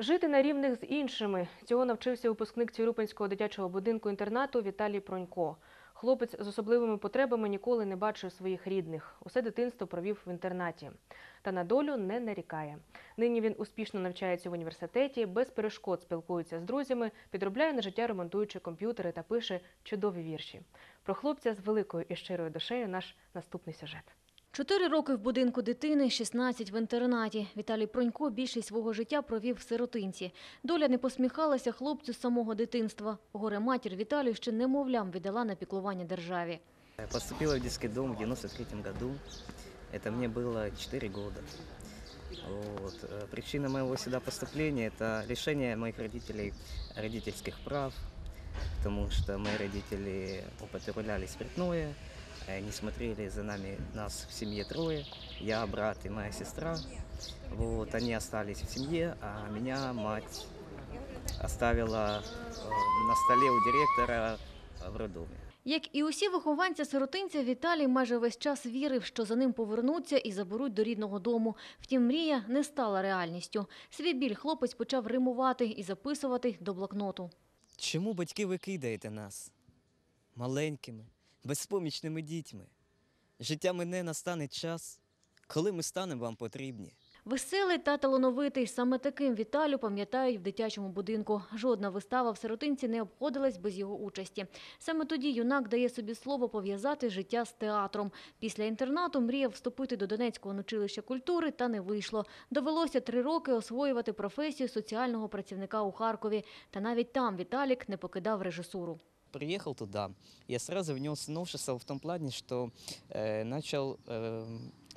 Жити на рівних з іншими цього навчився випускник Цюрюпинського дитячого будинку інтернату Віталій Пронько. Хлопець з особливими потребами ніколи не бачив своїх рідних. Усе дитинство провів в інтернаті. Та на долю не нарікає. Нині він успішно навчається в університеті, без перешкод спілкується з друзями, підробляє на життя, ремонтуючи комп'ютери та пише чудові вірші. Про хлопця з великою і щирою душею наш наступний сюжет. Чотири роки в будинку дитини, 16 в інтернаті. Віталій Пронько більшість свого життя провів в сиротинці. Доля не посміхалася хлопцю з самого дитинства. Горе матір Віталію ще немовлям віддала на піклування державі. Я Поступила в детский дом в 93 году. Это мне было 4 года. Вот. э, Причина моего сюда поступления – это лишение моих родителей родительских прав, потому что мои родители употребляли спиртное, э, не смотрели за нами, нас в семье трое, я, брат и моя сестра. Вот, они остались в семье, а меня мать оставила э, на столе у директора э, в роддоме. Як і усі вихованці сиротинця, Віталій майже весь час вірив, що за ним повернуться і заберуть до рідного дому. Втім, мрія не стала реальністю. Свій біль хлопець почав римувати і записувати до блокноту. Чому батьки ви кидаєте нас? Маленькими, безпомічними дітьми. Життя мине настане час, коли ми станемо вам потрібні. Веселий та талановитий. Саме таким Віталю пам'ятають в дитячому будинку. Жодна вистава в сиротинці не обходилась без його участі. Саме тоді юнак дає собі слово пов'язати життя з театром. Після інтернату мріяв вступити до Донецького училища культури, та не вийшло. Довелося три роки освоювати професію соціального працівника у Харкові. Та навіть там Віталік не покидав режисуру. Приехал туда, я сразу внес новшество в том плане, что э, начал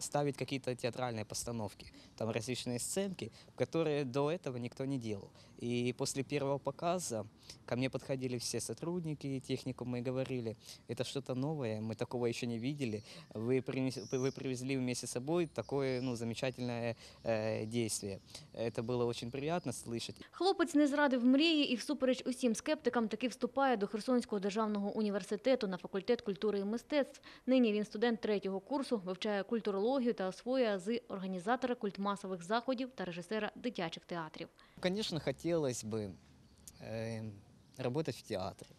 ставить какие-то театральные постановки, там различные сценки, которые до этого никто не делал. И после первого показа ко мне подходили все сотрудники техникума и говорили, это что-то новое, мы такого еще не видели, вы, принес- вы привезли вместе с собой такое ну, замечательное э, действие. Это было очень приятно слышать. Хлопець не зрадив мрії і всупереч усім скептикам таки вступає до Херсонського державного університету на факультет культури і мистецтв. Нині він студент третього курсу, вивчає культурологію та освоює ази організатора культмасових заходів та режисера дитячих театрів. Конечно, хотелось бы э, работать в театре.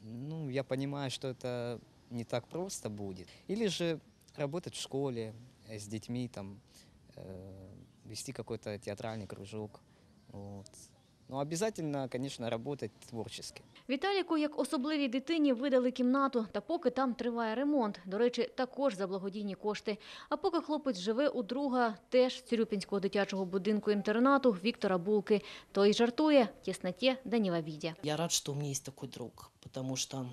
Ну, я понимаю, что это не так просто будет. Или же работать в школе э, с детьми, там, э, вести какой-то театральный кружок. Вот. Но обязательно, звісно, працювати творчески. Віталіку, як особливій дитині, видали кімнату, та поки там триває ремонт. До речі, також за благодійні кошти. А поки хлопець живе у друга, теж Цирюпінського дитячого будинку-інтернату Віктора Булки. Той жартує тісноті да не в обіді. Я рад, що у мене є такой друг, тому что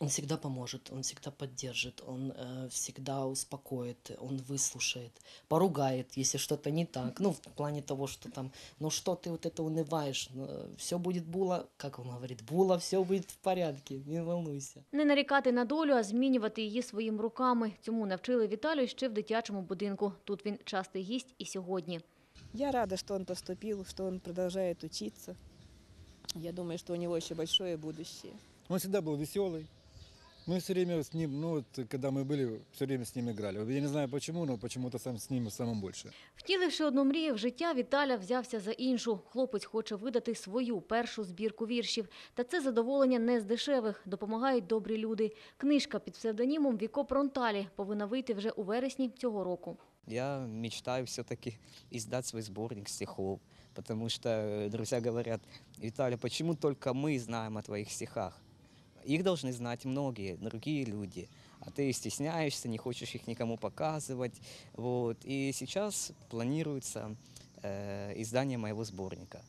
он всегда поможет, он всегда поддержит, он э, всегда успокоит, он выслушает, поругает, если что-то не так. Ну, в плане того, что там, ну что ты вот это унываешь, все будет було, как он говорит, було, все будет в порядке, не волнуйся. Не нарікати на долю, а змінювати її своїм руками. Цьому навчили Віталію ще в дитячому будинку. Тут він частий гість і сьогодні. Я рада, что он поступил, что он продолжает учиться. Я думаю, что у него еще большое будущее. Он всегда был веселый. Мы все время с ним, ну вот когда мы были, все время с ним играли. Я не знаю почему, но почему-то сам с ним самым больше. Втіливши одну мрію в життя, Віталя взявся за іншу. Хлопець хоче видати свою першу збірку віршів. Та це задоволення не з дешевих. Допомагають добрі люди. Книжка під псевдонімом Віко Пронталі повинна вийти вже у вересні цього року. Я мечтаю все-таки издать свой сборник стихов, потому что э, друзья говорят, Виталий, почему только мы знаем о твоих стихах? Их должны знать многие другие люди, а ты стесняешься, не хочешь их никому показывать. Вот. И сейчас планируется э, издание моего сборника.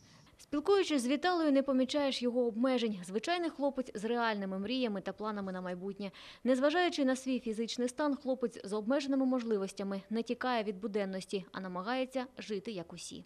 Спілкуючись з Віталою, не помічаєш його обмежень. Звичайний хлопець з реальними мріями та планами на майбутнє. Незважаючи на свій фізичний стан, хлопець з обмеженими можливостями не тікає від буденності, а намагається жити як усі.